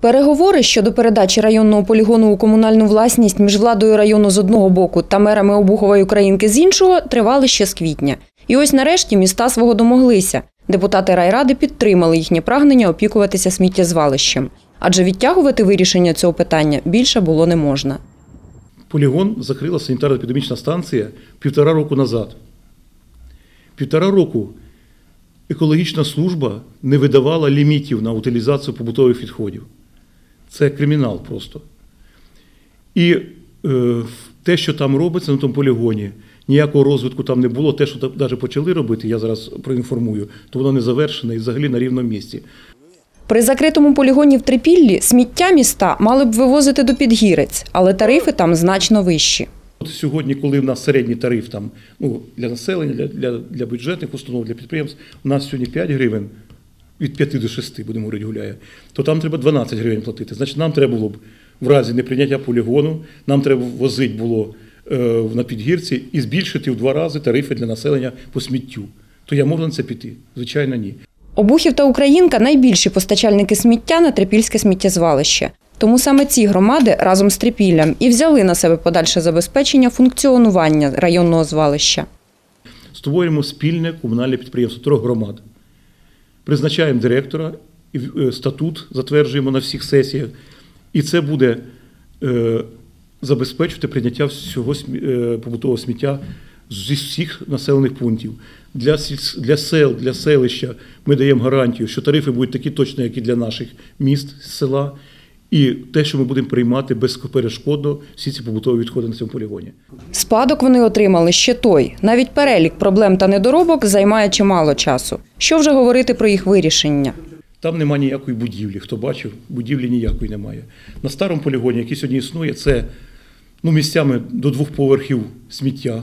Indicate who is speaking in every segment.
Speaker 1: Переговори щодо передачі районного полігону у комунальну власність між владою району з одного боку та мерами Обухової Українки з іншого тривали ще з квітня. І ось нарешті міста свого домоглися. Депутати райради підтримали їхнє прагнення опікуватися сміттєзвалищем. Адже відтягувати вирішення цього питання більше було не можна.
Speaker 2: Полігон закрила санітарно-епідемічна станція півтора року назад. Півтора року екологічна служба не видавала лімітів на утилізацію побутових відходів. Це кримінал просто. І е, те, що там робиться на тому полігоні, ніякого розвитку там не було. Те, що там навіть почали робити, я зараз проінформую, то воно не завершене і взагалі на рівному місці.
Speaker 1: При закритому полігоні в Трипіллі сміття міста мали б вивозити до Підгірець, але тарифи там значно вищі.
Speaker 2: От сьогодні, коли в нас середній тариф там, ну, для населення, для, для, для бюджетних установ, для підприємств, у нас сьогодні 5 гривень від 5 до 6, будемо говорити, гуляє, то там треба 12 гривень платити. Значить, нам треба було б в разі неприйняття полігону, нам треба возити було е, на підгірці і збільшити в два рази тарифи для населення по сміттю. То я можу на це піти? Звичайно, ні.
Speaker 1: Обухів та Українка найбільші постачальники сміття на Трипільське сміттєзвалище. Тому саме ці громади разом з Трипіллям і взяли на себе подальше забезпечення функціонування районного звалища.
Speaker 2: Створюємо спільне комунальне підприємство трьох громад. Призначаємо директора, е, статут затверджуємо на всіх сесіях. І це буде е, забезпечувати прийняття всього е, побутового сміття зі всіх населених пунктів. Для, для сел, для селища ми даємо гарантію, що тарифи будуть такі точні, як і для наших міст, села. І те, що ми будемо приймати безперешкодно всі ці побутові відходи на цьому полігоні.
Speaker 1: Спадок вони отримали ще той. Навіть перелік проблем та недоробок займає чимало часу. Що вже говорити про їх вирішення?
Speaker 2: Там немає ніякої будівлі. Хто бачив, будівлі ніякої немає. На старому полігоні, який сьогодні існує, це ну, місцями до двох поверхів сміття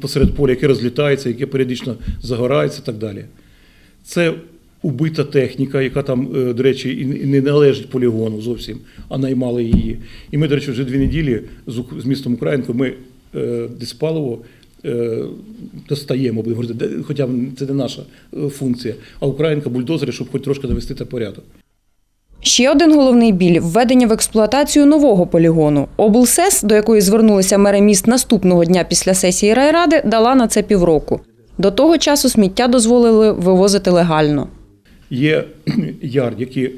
Speaker 2: посеред поля, яке розлітається, яке періодично загорається і так далі. Це убита техніка, яка там, е, до речі, і не належить полігону зовсім, а наймали її. І ми, до речі, вже дві неділі з, з містом Українко ми е, диспаливо е, достаємо, хоча це не наша функція, а Українка бульдозери, щоб хоч трошки навести та порядок.
Speaker 1: Ще один головний біль введення в експлуатацію нового полігону. облсес, до якої звернулися мери міст наступного дня після сесії райради, дала на це півроку. До того часу сміття дозволили вивозити легально.
Speaker 2: Є ярд, який е,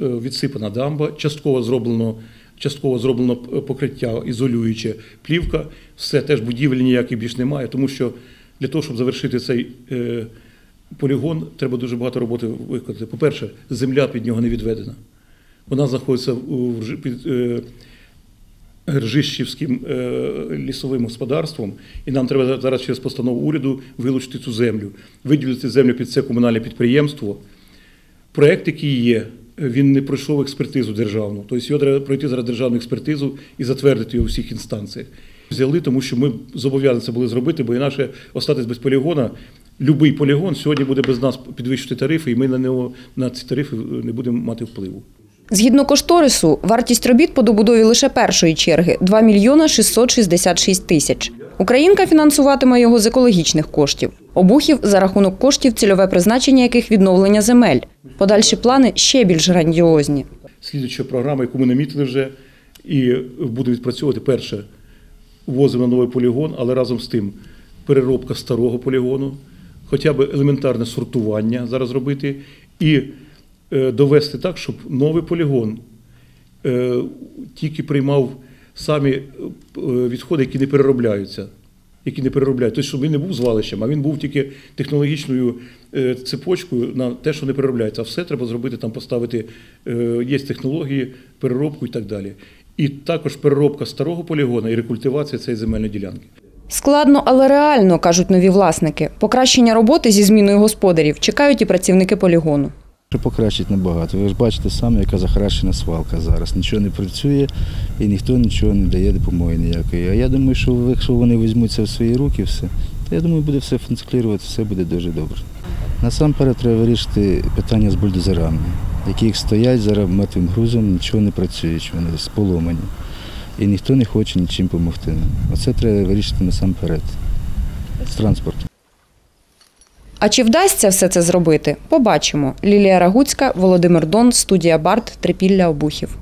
Speaker 2: відсипана дамба, частково зроблено, частково зроблено покриття, ізолююче плівка. Все теж будівель ніяких більш немає, тому що для того, щоб завершити цей е, полігон, треба дуже багато роботи виконати. По-перше, земля під нього не відведена. Вона знаходиться Ржи- під е, Ржищівським лісовим господарством, і нам треба зараз через постанову уряду вилучити цю землю, виділити землю під це комунальне підприємство. Проект, який є, він не пройшов експертизу державну. Тобто його треба пройти зараз державну експертизу і затвердити його у всіх інстанціях. Взяли, тому що ми зобов'язані це були зробити, бо інакше остатись без полігона. Любий полігон сьогодні буде без нас підвищити тарифи, і ми на нього на ці тарифи не будемо мати впливу.
Speaker 1: Згідно кошторису, вартість робіт по добудові лише першої черги – 2 мільйона 666 тисяч. Українка фінансуватиме його з екологічних коштів. Обухів за рахунок коштів, цільове призначення яких відновлення земель. Подальші плани ще більш грандіозні.
Speaker 2: Слідуюча програма, яку ми намітили вже, і будемо відпрацьовувати перше, ввозимо на новий полігон, але разом з тим переробка старого полігону, хоча б елементарне сортування зараз робити, і е, довести так, щоб новий полігон е, тільки приймав самі е, відходи, які не переробляються. Які не переробляють. Тобто, щоб він не був звалищем, а він був тільки технологічною е, цепочкою на те, що не переробляється. А все треба зробити, там поставити, е, є технології, переробку і так далі. І також переробка старого полігону і рекультивація цієї земельної ділянки.
Speaker 1: Складно, але реально, кажуть нові власники. Покращення роботи зі зміною господарів чекають і працівники полігону.
Speaker 3: Покращить набагато. Ви ж бачите самі, яка захаращена свалка зараз. Нічого не працює і ніхто нічого не дає допомоги ніякої. А я думаю, що якщо вони візьмуться в свої руки, все, то я думаю, буде все функціонувати, все буде дуже добре. Насамперед треба вирішити питання з бульдозерами, які стоять зараз мертвим грузом, нічого не працюють, вони споломані. І ніхто не хоче нічим допомогти. Оце треба вирішити насамперед з транспортом.
Speaker 1: А чи вдасться все це зробити? Побачимо. Лілія Рагуцька, Володимир Дон, студія Барт, Трипілля Обухів.